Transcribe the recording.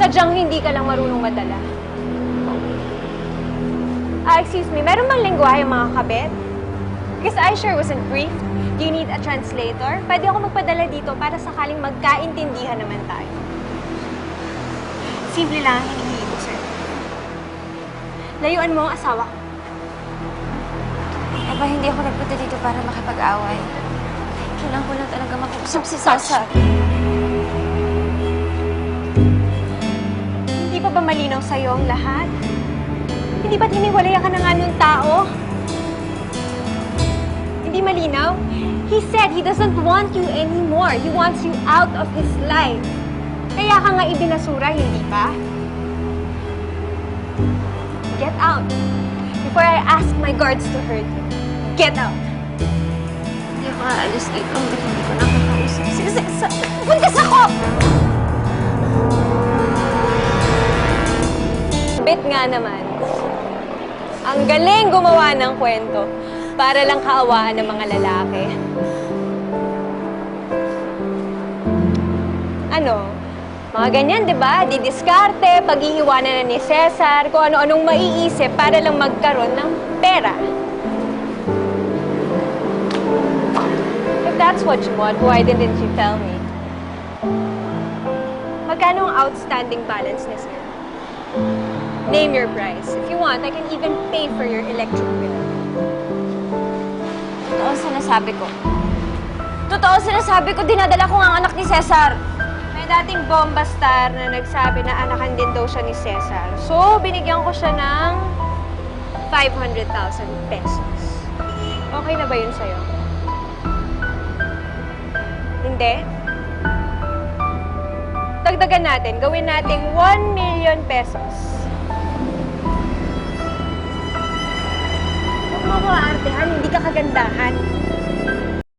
sadyang hindi ka lang marunong madala. Ah, excuse me, meron bang lingwahe mga kabet? Because I sure wasn't briefed. Do you need a translator? Pwede ako magpadala dito para sakaling magkaintindihan naman tayo. Simple lang ang hinihingi ko, sir. Layuan mo ang asawa ko. Aba, hindi ako nagpunta dito para makipag-away. Kailangan ko lang talaga makausap si. Pa ba malinaw sa'yo ang lahat? Hindi ba't hiniwalayan ka na nga nung tao? Hindi malinaw? He said he doesn't want you anymore. He wants you out of his life. Kaya ka nga ibinasura, hindi ba? Get out. Before I ask my guards to hurt you. Get out. Hindi ako aalis dito hanggang hindi ko nakakausap si Sasa. Buntis ako! Bit nga naman. Ang galing gumawa ng kwento para lang kaawaan ng mga lalaki. Ano? Mga ganyan, di ba? Didiskarte, paghihiwanan na ni Cesar, kung ano-anong maiisip para lang magkaroon ng pera. If that's what you want, why didn't you tell me? Magkano ang outstanding balance ni Sir? Name your price. If you want, I can even pay for your electric bill. Totoo sinasabi ko. Totoo sinasabi ko, dinadala ko nga ang anak ni Cesar. May dating bomba star na nagsabi na anakan din daw siya ni Cesar. So, binigyan ko siya ng 500,000 pesos. Okay na ba yun sa'yo? Hindi? Dagdagan natin. Gawin nating 1 million pesos. Aartehan, hindi ka kagandahan.